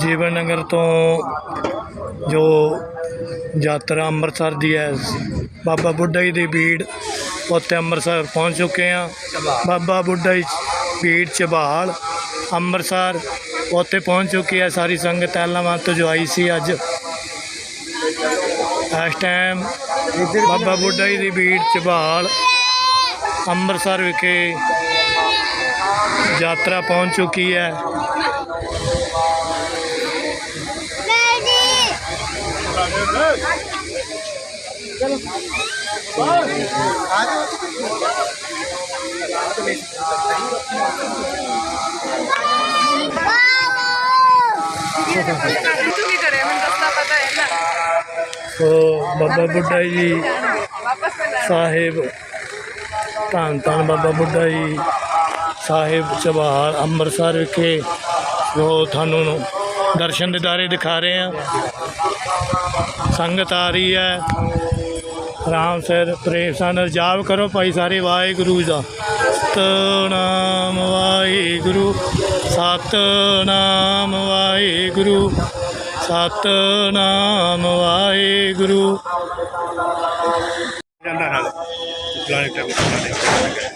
ਜੀਵਨ ਨਗਰ ਤੋਂ ਜੋ ਯਾਤਰਾ ਅੰਮ੍ਰਿਤਸਰ ਦੀ ਹੈ, ਬਾਬਾ ਬੁੱਢਾ ਜੀ ਦੀ ਭੀੜ ਉੱਥੇ ਅੰਮ੍ਰਿਤਸਰ ਪਹੁੰਚ ਚੁੱਕੇ ਆ ਬਾਬਾ ਬੁੱਢਾ ਜੀ ਭੀੜ ਚਬਾਲ ਅੰਮ੍ਰਿਤਸਰ ਉੱਥੇ ਪਹੁੰਚ ਚੁੱਕੀ ਹੈ। ਸਾਰੀ ਸੰਗਤ ਐਲਾਵਾਂ ਤੋਂ ਜੋ ਆਈ ਸੀ ਅੱਜ। ਇਸ ਟਾਈਮ ਬਾਬਾ ਬੁੱਢਾ ਜੀ ਦੀ ਭੀੜ ਚਬਾਲ ਅੰਮ੍ਰਿਤਸਰ ਵਿਖੇ ਯਾਤਰਾ ਪਹੁੰਚ ਚੁੱਕੀ ਹੈ। ਤੂੰ ਕੀ ਕਰੇ ਮੈਨੂੰ ਦੱਸਦਾ ਪਤਾ ਹੈ ਨਾ ਸੋ ਬਾਬਾ ਬੁੱਢਾ ਜੀ ਸਾਹਿਬ, ਧੰਨ ਧੰਨ ਬਾਬਾ ਬੁੱਢਾ ਜੀ ਸਾਹਿਬ ਚਬਾਲ ਅੰਮ੍ਰਿਤਸਰ ਵਿਖੇ ਜੋ ਤੁਹਾਨੂੰ ਦਰਸ਼ਨ ਦਿਦਾਰੇ ਦਿਖਾ ਰਹੇ ਹਾਂ। ਸੰਗਤ ਆ ਰਹੀ ਹੈ। ਆਰਾਮ ਸਿਰ, ਪ੍ਰੇਮ ਨਾਲ ਜਾਪ ਕਰੋ ਭਾਈ ਸਾਰੇ, ਵਾਹਿਗੁਰੂ ਦਾ। ਸਤਨਾਮ ਵਾਹਿਗੁਰੂ ਸਤਨਾਮ ਵਾਹਿਗੁਰੂ ਸਤਨਾਮ ਵਾਹਿਗੁਰੂ। ਜਾਂਦਾ ਨਾਲ ਪੁਰਾਣੇ ਟਾਈਮ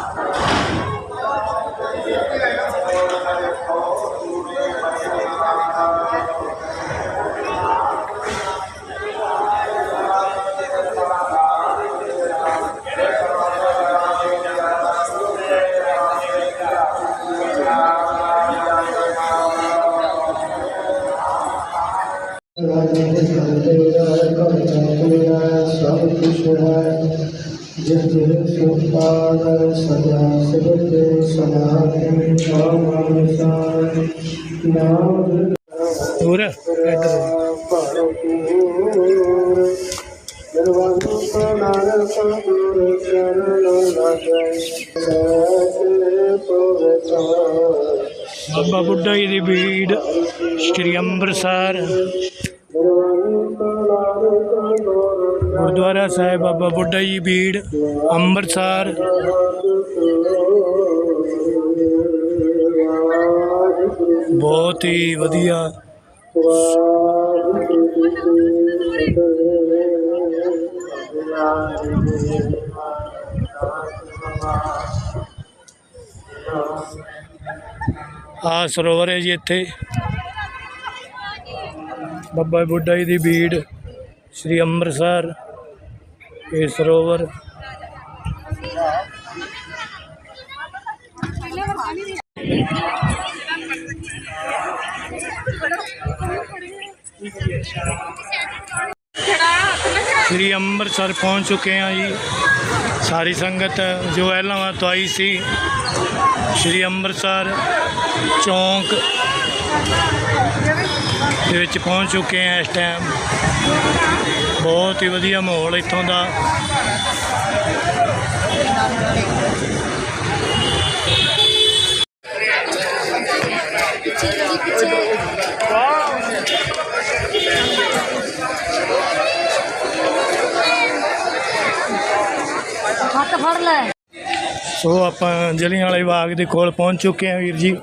ਸਦਾ ਸਿਵਤ ਸਨਾਤਨ ਨਾਮ ਨਾਮ ਹੋਰ, ਇੱਧਰ ਨਿਰਵਾਣੁ ਪ੍ਰਾਨ ਸਾਧੁਰ ਚਰਨ ਲਾਗੈ ਸਤਿ ਪੁਰਖਾਨ ਬਾਬਾ ਬੁੱਢਾ ਜੀ ਦੀ ਭੀੜ ਸ਼੍ਰੀ ਅੰਮ੍ਰਿਤਸਰ। ਸਾਹਿਬ, ਬਾਬਾ ਬੁੱਢਾ ਜੀ ਬੀੜ, ਅੰਮ੍ਰਿਤਸਰ। ਬਹੁਤ ਹੀ ਵਧੀਆ। ਆ ਸਰੋਵਰ ਹੈ ਜੀ ਇੱਥੇ। ਬਾਬਾ ਬੁੱਢਾ ਜੀ ਦੀ ਬੀੜ, ਸ਼੍ਰੀ ਅੰਮ੍ਰਿਤਸਰ। ਇਹ ਸਰੋਵਰ ਸ਼੍ਰੀ ਅੰਮ੍ਰਿਤਸਰ ਪਹੁੰਚ ਚੁੱਕੇ ਹਾਂ ਜੀ। ਸਾਰੀ ਸੰਗਤ ਜੋ ਐਲਾਵਾਂ ਤੋਂ ਆਈ ਸੀ, ਸ਼੍ਰੀ ਅੰਮ੍ਰਿਤਸਰ ਚੌਂਕ ਦੇ ਵਿੱਚ ਪਹੁੰਚ ਚੁੱਕੇ ਹਾਂ ਇਸ ਟਾਈਮ ਬਹੁਤ ਹੀ ਵਧੀਆ ਮਾਹੌਲ ਇੱਥੋਂ ਦਾ। ਹੱਥ ਫੜ ਲੈ। ਸੋ ਆਪਾਂ ਜਲਿਆਂ ਵਾਲੇ ਬਾਗ ਦੇ ਕੋਲ ਪਹੁੰਚ ਚੁੱਕੇ ਹਾਂ ਵੀਰ ਜੀ।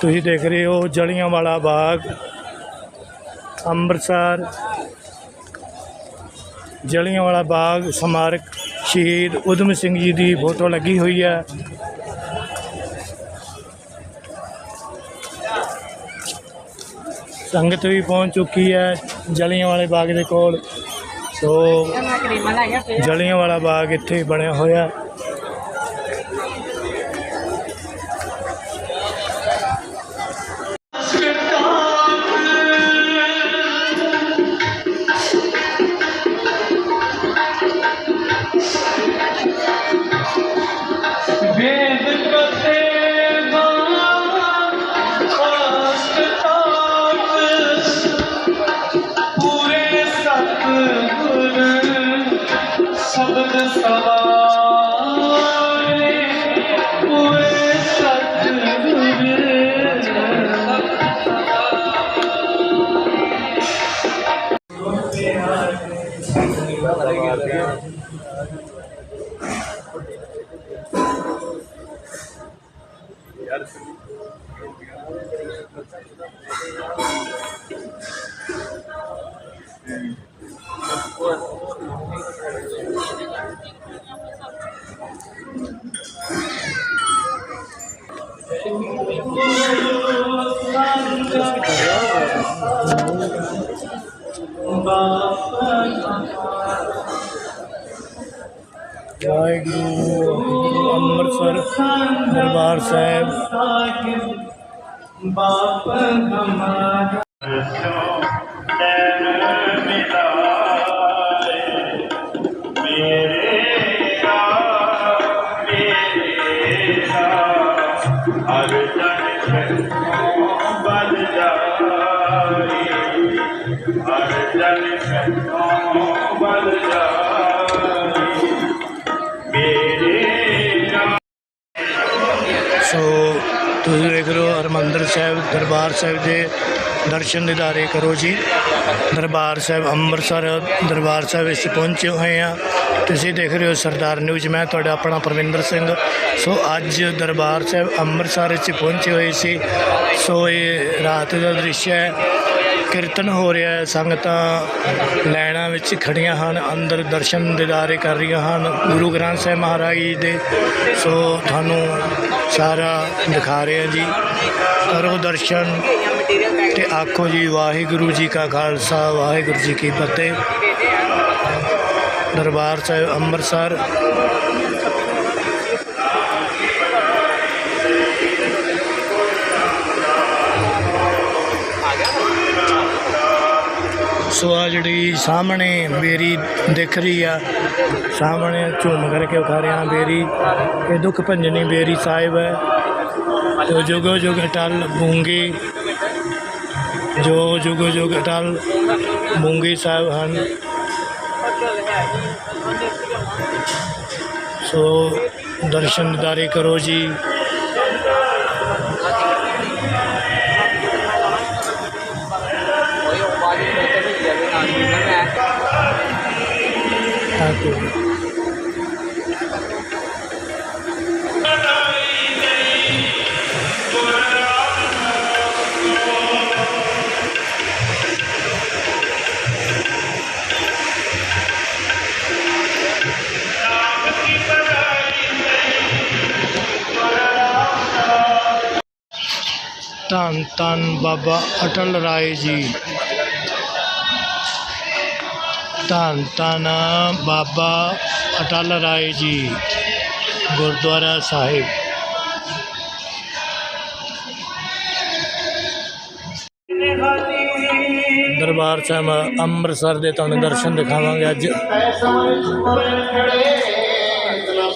ਤੁਸੀਂ ਦੇਖ ਰਹੇ ਹੋ ਜਲਿਆਂ ਵਾਲਾ ਬਾਗ। ਅੰਮ੍ਰਿਤਸਰ। ਜਲਿਆਂ ਵਾਲਾ ਬਾਗ ਸਮਾਰਕ ਸ਼ਹੀਦ ਉਦਮ ਸਿੰਘ ਜੀ ਦੀ ਫੋਟੋ ਲੱਗੀ ਹੋਈ ਹੈ। ਸੰਗਤ ਵੀ ਪਹੁੰਚ ਚੁੱਕੀ ਹੈ ਜਲਿਆਂ ਵਾਲੇ ਬਾਗ ਦੇ ਕੋਲ। ਸੋ ਮੈਂ ਕਰੀਮਾਂ ਲੈ ਗਿਆ ਜਲਿਆਂ ਵਾਲਾ ਬਾਗ ਇੱਥੇ ਬਣਿਆ ਹੋਇਆ। ਦਰਬਾਰ ਸਾਹਿਬ ਹਰ ਜਨ ਬਲ ਜਾਏ ਹਰ ਜਨ ਬਲ ਜਾਏ ਦਰਬਾਰ ਸਾਹਿਬ ਦੇ ਦਰਸ਼ਨ ਦਿਦਾਰੇ ਕਰੋ ਜੀ। ਦਰਬਾਰ ਸਾਹਿਬ ਅੰਮ੍ਰਿਤਸਰ, ਦਰਬਾਰ ਸਾਹਿਬ ਅਸੀਂ ਪਹੁੰਚੇ ਹੋਏ ਆ ਤੁਸੀਂ ਦੇਖ ਰਹੇ ਹੋ ਸਰਦਾਰ ਨਿਊਜ਼, ਮੈਂ ਤੁਹਾਡਾ ਆਪਣਾ ਪ੍ਰਵਿੰਦਰ ਸਿੰਘ। ਸੋ ਅੱਜ ਦਰਬਾਰ ਸਾਹਿਬ ਅੰਮ੍ਰਿਤਸਰ ਵਿੱਚ ਪਹੁੰਚੇ ਹੋਏ ਸੀ। ਸੋ ਇਹ ਰਾਤ ਦਾ ਦ੍ਰਿਸ਼ ਹੈ। ਕੀਰਤਨ ਹੋ ਰਿਹਾ ਹੈ, ਸੰਗਤਾਂ ਲਾਈਨਾਂ ਵਿੱਚ ਖੜੀਆਂ ਹਨ, ਅੰਦਰ ਦਰਸ਼ਨ ਦਿਦਾਰੇ ਕਰ ਰਹੀਆਂ ਹਨ। ਗੁਰੂ ਗ੍ਰੰਥ ਸਾਹਿਬ ਮਹਾਰਾਜ ਜੀ ਦੇ, ਸੋ ਤੁਹਾਨੂੰ ਸਾਰਾ ਦਿਖਾ ਰਹੇ ਹਾਂ ਜੀ। ਕਰੋ ਦਰਸ਼ਨ ਤੇ ਆਖੋ ਜੀ, ਵਾਹਿਗੁਰੂ ਜੀ ਕਾ ਖਾਲਸਾ, ਵਾਹਿਗੁਰੂ ਜੀ ਕੀ ਫਤਿਹ। ਦਰਬਾਰ ਸਾਹਿਬ ਅੰਮ੍ਰਿਤਸਰ। ਸੋ ਆ ਜਿਹੜੀ ਸਾਹਮਣੇ ਬੇਰੀ ਦਿਖ ਰਹੀ ਆ। ਸਾਹਮਣੇ ਝੂਮ ਕਰਕੇ ਉਖਾ ਰਿਹਾ ਬੇਰੀ ਇਹ ਦੁੱਖ ਭੰਜਨੀ ਬੇਰੀ ਸਾਹਿਬ ਹੈ। ਜੋ ਜੁਗੋ ਜੁਗ ਟਲ ਬੂੰਗੀ ਜੋ ਜੁਗੋ ਜੁਗ ਟਲ ਬੂੰਗੀ ਸਾਹਿਬ ਹਨ। ਸੋ ਦਰਸ਼ਨ ਦਿਦਾਰੇ ਕਰੋ ਜੀ। ਠਾਕੁਰ ਧੰਨ ਧੰਨ ਬਾਬਾ ਅਟਲ ਰਾਏ ਜੀ ਧੰਨ ਧੰਨ ਬਾਬਾ ਅਟਲ ਰਾਏ ਜੀ, ਗੁਰਦੁਆਰਾ ਸਾਹਿਬ। ਦਰਬਾਰ ਸਾਹਿਬ ਅੰਮ੍ਰਿਤਸਰ ਦੇ ਤੁਹਾਨੂੰ ਦਰਸ਼ਨ ਦਿਖਾਵਾਂਗੇ ਅੱਜ।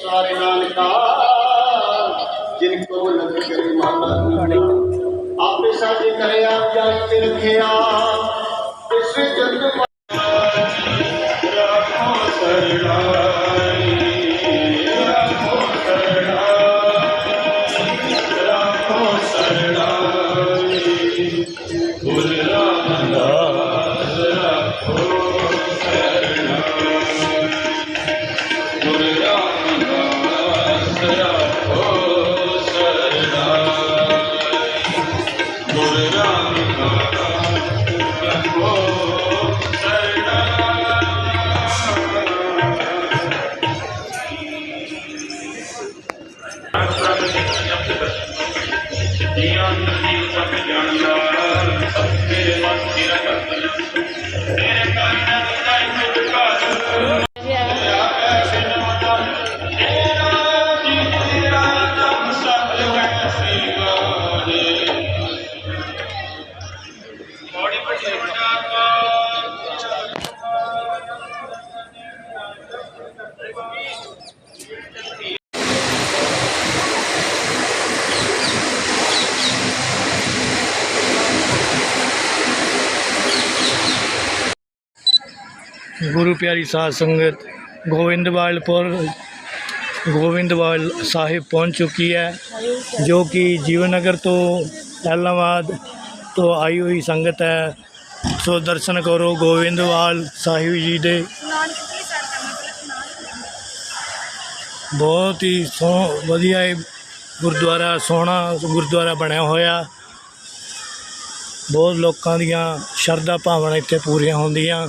ਸਾਰੇ ਨਾਨਕਾ ਜਿਨ ਕੋ ਲਗ ਕਰੇ ਮਾਨਾ ਆਪੇ ਸਾਜੀ ਕਰੇ ਆਪ ਜਾਈ ਇਸ ਜਗ ਗੁਰੂ ਪਿਆਰੀ ਸਾਧ ਸੰਗਤ ਗੋਬਿੰਦਵਾਲਪੁਰ ਗੋਬਿੰਦਵਾਲ ਸਾਹਿਬ ਪਹੁੰਚ ਚੁੱਕੀ ਹੈ, ਜੋ ਕਿ ਜੀਵਨ ਨਗਰ ਤੋਂ ਐਲਾਹਾਬਾਦ ਤੋਂ ਆਈ ਹੋਈ ਸੰਗਤ ਹੈ। ਸੋ ਦਰਸ਼ਨ ਕਰੋ ਗੋਬਿੰਦਵਾਲ ਸਾਹਿਬ ਜੀ ਦੇ। ਬਹੁਤ ਹੀ ਸੋ ਵਧੀਆ ਗੁਰਦੁਆਰਾ, ਸੋਹਣਾ ਗੁਰਦੁਆਰਾ ਬਣਿਆ ਹੋਇਆ। ਬਹੁਤ ਲੋਕਾਂ ਦੀਆਂ ਸ਼ਰਧਾ ਭਾਵਨਾ ਇੱਥੇ ਪੂਰੀਆਂ ਹੁੰਦੀਆਂ।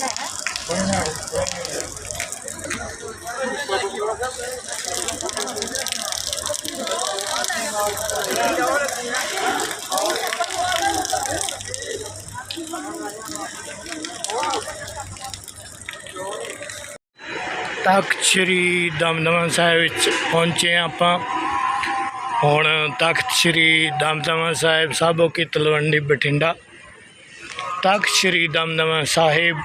ਤਖਤ ਸ੍ਰੀ ਦਮਦਮਾ ਸਾਹਿਬ ਵਿੱਚ ਪਹੁੰਚੇ ਹਾਂ ਆਪਾਂ। ਹੁਣ ਤਖਤ ਸ੍ਰੀ ਦਮਦਮਾ ਸਾਹਿਬ ਸਾਬੋ ਕੀ ਤਲਵੰਡੀ ਬਠਿੰਡਾ। ਤਖਤ ਸ੍ਰੀ ਦਮਦਮਾ ਸਾਹਿਬ